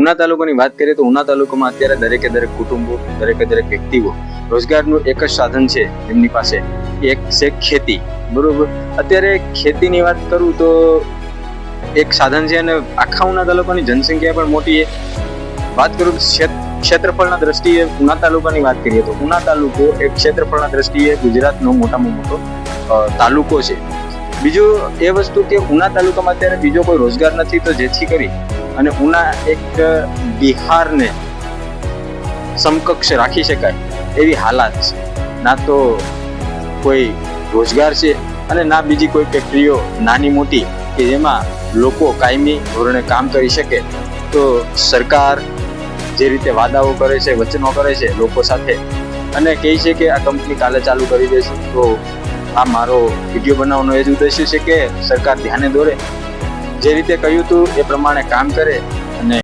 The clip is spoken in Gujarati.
ઉના તાલુકાની વાત કરીએ તો ઉના તાલુકામાં અત્યારે દરેકે દરેક કુટુંબો, દરેકે દરેક વ્યક્તિઓ રોજગારનું એક જ સાધન છે એમની પાસે. એક છે ખેતી. બરોબર? અત્યારે ખેતીની વાત કરું તો એક સાધન છે અને આખા ઉના તાલુકાની જનસંખ્યા પણ મોટી છે. વાત કરું ક્ષેત્રફળના દ્રષ્ટિએ ઉના તાલુકાની વાત કરીએ તો ઉના તાલુકો એક ક્ષેત્રફળના દ્રષ્ટિએ ગુજરાતનો મોટામાં મોટો તાલુકો છે. બીજું એ વસ્તુ કે ઉના તાલુકામાં અત્યારે બીજો કોઈ રોજગાર નથી તો જેથી કરી અને ઉના એક બિહારને સમકક્ષ રાખી શકાય એવી હાલાત છે. ના તો કોઈ રોજગાર છે અને ના બીજી કોઈ ફેક્ટરીઓ નાની મોટી કે જેમાં લોકો કાયમી ધોરણે કામ કરી શકે તો સરકાર જે રીતે વાદાઓ કરે છે, વચનો કરે છે લોકો સાથે અને કહે છે કે આ કંપની કાલે ચાલુ કરી દેશે તો આ મારો વીડિયો બનાવવાનો એ જ ઉદ્દેશ્ય છે કે સરકાર ધ્યાને દોરે જે રીતે કહ્યું હતું એ પ્રમાણે કામ કરે